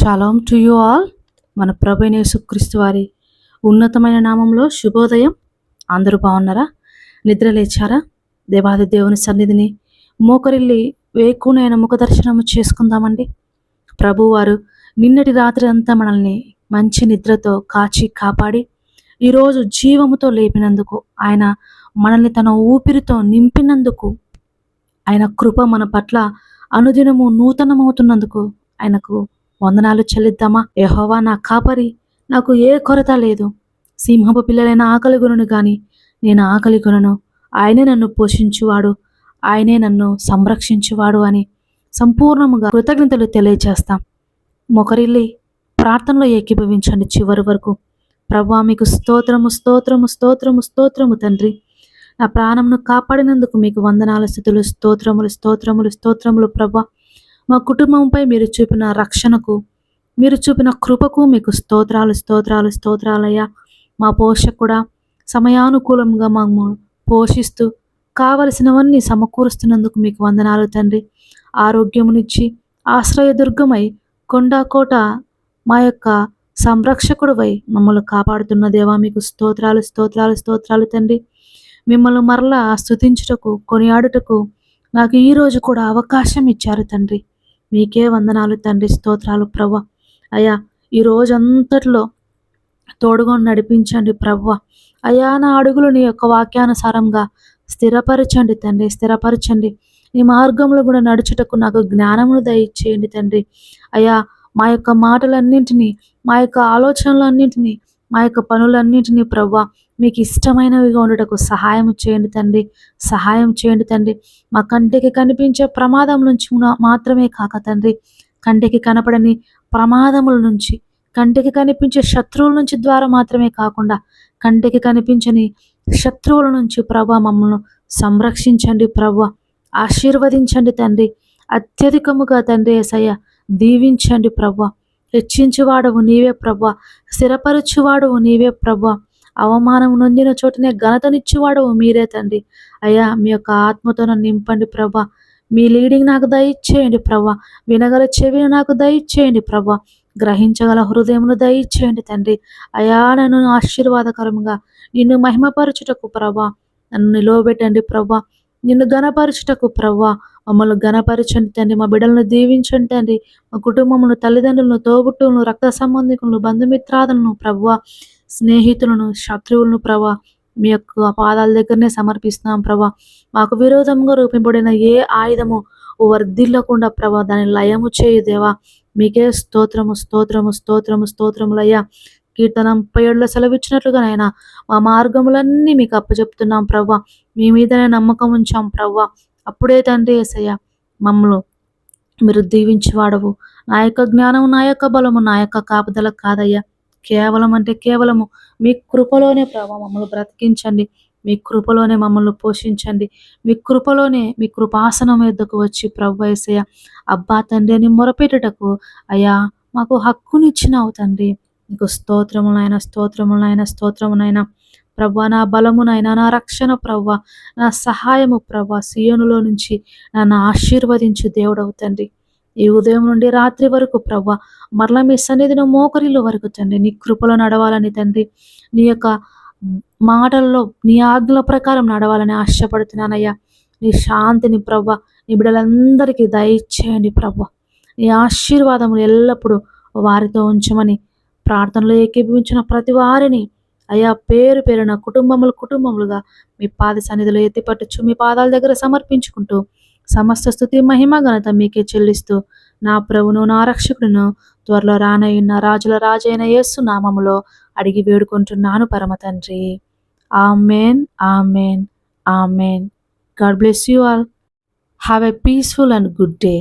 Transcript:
Shalom to you all మన ప్రభునేసుక్రీస్తు వారి ఉన్నతమైన నామంలో శుభోదయం. అందరూ బాగున్నారా? నిద్ర లేచారా? దేవాది దేవుని సన్నిధిని మోకరిల్లి వేకునైన ముఖ దర్శనము చేసుకుందామండి. ప్రభువారు నిన్నటి రాత్రి అంతా మనల్ని మంచి నిద్రతో కాచి కాపాడి ఈరోజు జీవముతో లేపినందుకు ఆయన మనల్ని తన ఊపిరితో నింపినందుకు ఆయన కృప మన పట్ల అనుదినము నూతనమవుతున్నందుకు ఆయనకు వందనాలు చెల్లిద్దామా? యెహోవా నా కాపరి నాకు ఏ కొరత లేదు. సింహపు పిల్లలైన ఆకలి గురును గాని నేను ఆకలి గుణను ఆయనే నన్ను పోషించువాడు ఆయనే నన్ను సంరక్షించువాడు అని సంపూర్ణముగా కృతజ్ఞతలు తెలియచేస్తాం. మొకరిల్లి ప్రార్థనలో ఏకీభవించండి చివరి వరకు. ప్రభా మీకు స్తోత్రము స్తోత్రము స్తోత్రము స్తోత్రము తండ్రి. నా ప్రాణంను కాపాడినందుకు మీకు వందనాల స్థితులు స్తోత్రములు స్తోత్రములు స్తోత్రములు ప్రభా. మా కుటుంబంపై మీరు చూపిన రక్షణకు మీరు చూపిన కృపకు మీకు స్తోత్రాలు స్తోత్రాలు స్తోత్రాలయ్యా. మా పోషకుడా సమయానుకూలంగా మాము పోషిస్తూ కావలసినవన్నీ సమకూరుస్తున్నందుకు మీకు వందనాలు తండ్రి. ఆరోగ్యమునిచ్చి ఆశ్రయదుర్గమై కొండాకోట మా యొక్క సంరక్షకుడువై మమ్మల్ని కాపాడుతున్న దేవా మీకు స్తోత్రాలు స్తోత్రాలు స్తోత్రాలు తండ్రి. మిమ్మల్ని మరలా స్తుతించుటకు కొనియాడుటకు నాకు ఈరోజు కూడా అవకాశం ఇచ్చారు తండ్రి. మీకే వందనాలు తండ్రి స్తోత్రాలు ప్రభ. అయ్యా ఈ రోజంతట్లో తోడుగా నడిపించండి ప్రభ. అయ్యా నా అడుగులు నీ యొక్క వాక్యానుసారంగా స్థిరపరచండి తండ్రి స్థిరపరచండి. నీ మార్గంలో కూడా నడుచుటకు నాకు జ్ఞానమును దయచేయండి తండ్రి. అయ్యా మా యొక్క మాటలన్నింటినీ మా యొక్క ఆలోచనలన్నింటినీ మా యొక్క పనులన్నింటినీ ప్రభా మీకు ఇష్టమైనవిగా ఉండటకు సహాయం చేయండి తండ్రి. సహాయం చేయండి తండ్రి. మా కంటికి కనిపించే ప్రమాదం నుంచి మాత్రమే కాక తండ్రి. కంటికి కనపడని ప్రమాదముల నుంచి కంటికి కనిపించే శత్రువుల నుంచి ద్వారా మాత్రమే కాకుండా కంటికి కనిపించని శత్రువుల నుంచి ప్రభా మమ్మల్ని సంరక్షించండి ప్రభా. ఆశీర్వదించండి తండ్రి. అత్యధికముగా తండ్రి ఏసయ్య దీవించండి ప్రభా. హెచ్చించువాడవు నీవే ప్రభా. స్థిరపరచువాడవు నీవే ప్రభ. అవమానం నొందిన చోటనే ఘనతనిచ్చేవాడవు మీరే తండ్రి. అయ్యా మీ యొక్క ఆత్మతో నన్ను నింపండి ప్రభా. మీ లీడింగ్ నాకు దయచేయండి ప్రభా. వినగల చెవిని నాకు దయచేయండి ప్రభా. గ్రహించగల హృదయమును దయచేయండి తండ్రి. అయా నన్ను ఆశీర్వాదకరంగా నిన్ను మహిమపరచుటకు ప్రభా. నన్ను నిలవబెట్టండి ప్రభా. నిన్ను గణపరచుటకు ప్రభా. మమ్మల్ని ఘనపరచండి తండ్రి. మా బిడ్డలను దీవించండి తండ్రి. మా కుటుంబమును తల్లిదండ్రులను తోబుట్టులను రక్త సంబంధికులను బంధుమిత్రాదులను ప్రభా స్నేహితులను శత్రువులను ప్రభా మీ యొక్క పాదాల దగ్గరనే సమర్పిస్తున్నాం ప్రభా మాకు విరోధంగా రూపింపబడిన ఏ ఆయుధము వర్ధిల్లకుండా ప్రభా దాన్ని లయము చేయు దేవా. మీకే స్తోత్రము స్తోత్రము స్తోత్రము స్తోత్రములయ్యా కీర్తన ముప్పై ఏడులో మా మార్గములన్నీ మీకు అప్పచెప్తున్నాం ప్రభా మీ మీదనే నమ్మకం ఉంచాం ప్రభా అప్పుడే తండ్రి ఏసయ్య మమ్మల్ని మీరు దీవించేవాడవు. నా యొక్క జ్ఞానము నా యొక్క బలము నా యొక్క కాపుదల కాదయ్యా. కేవలం అంటే కేవలము మీ కృపలోనే ప్రభా మమ్మల్ని బ్రతికించండి. మీ కృపలోనే మమ్మల్ని పోషించండి. మీ కృపలోనే మీ కృపాసనం ఎద్దకు వచ్చి ప్రభు ఏసయ్య అబ్బా తండ్రి అని మొరపెట్టుటకు అయ్యా మాకు హక్కునిచ్చినావు తండ్రి. నీకు స్తోత్రములైన స్తోత్రములైన స్తోత్రమునైనా ప్రభా నా బలమునైనా నా రక్షణ ప్రవ్వ నా సహాయము ప్రవ్వ సియోనులో నుంచి నన్ను ఆశీర్వదించు దేవుడవు తండ్రి. ఈ ఉదయం నుండి రాత్రి వరకు ప్రభా మరలా మీ సన్నిధిని మోకరిలో వరకు తండ్రి. నీ కృపలో నడవాలని తండ్రి. నీ యొక్క మాటల్లో నీ ఆజ్ఞల ప్రకారం నడవాలని ఆశపడుతున్నానయ్యా. నీ శాంతిని ప్రవ్వ నీ బిడ్డలందరికీ దయచేయండి ప్రవ్వ నీ ఆశీర్వాదములు ఎల్లప్పుడూ వారితో ఉంచమని ప్రార్థనలో ఏకీభవించిన ప్రతి వారిని అయ్యా పేరు పేరున కుటుంబములు కుటుంబములుగా మీ పాద సన్నిధిలో ఎత్తిపట్టుచు మీ పాదాల దగ్గర సమర్పించుకుంటూ సమస్త స్థుతి మహిమ ఘనత మీకే చెల్లిస్తూ నా ప్రభును నా రక్షకుడును త్వరలో రానయ్యున్న రాజుల రాజైన యేసు నామములో అడిగి వేడుకుంటున్నాను పరమ తండ్రి. Amen amen amen. God bless you all. Have a peaceful and good day.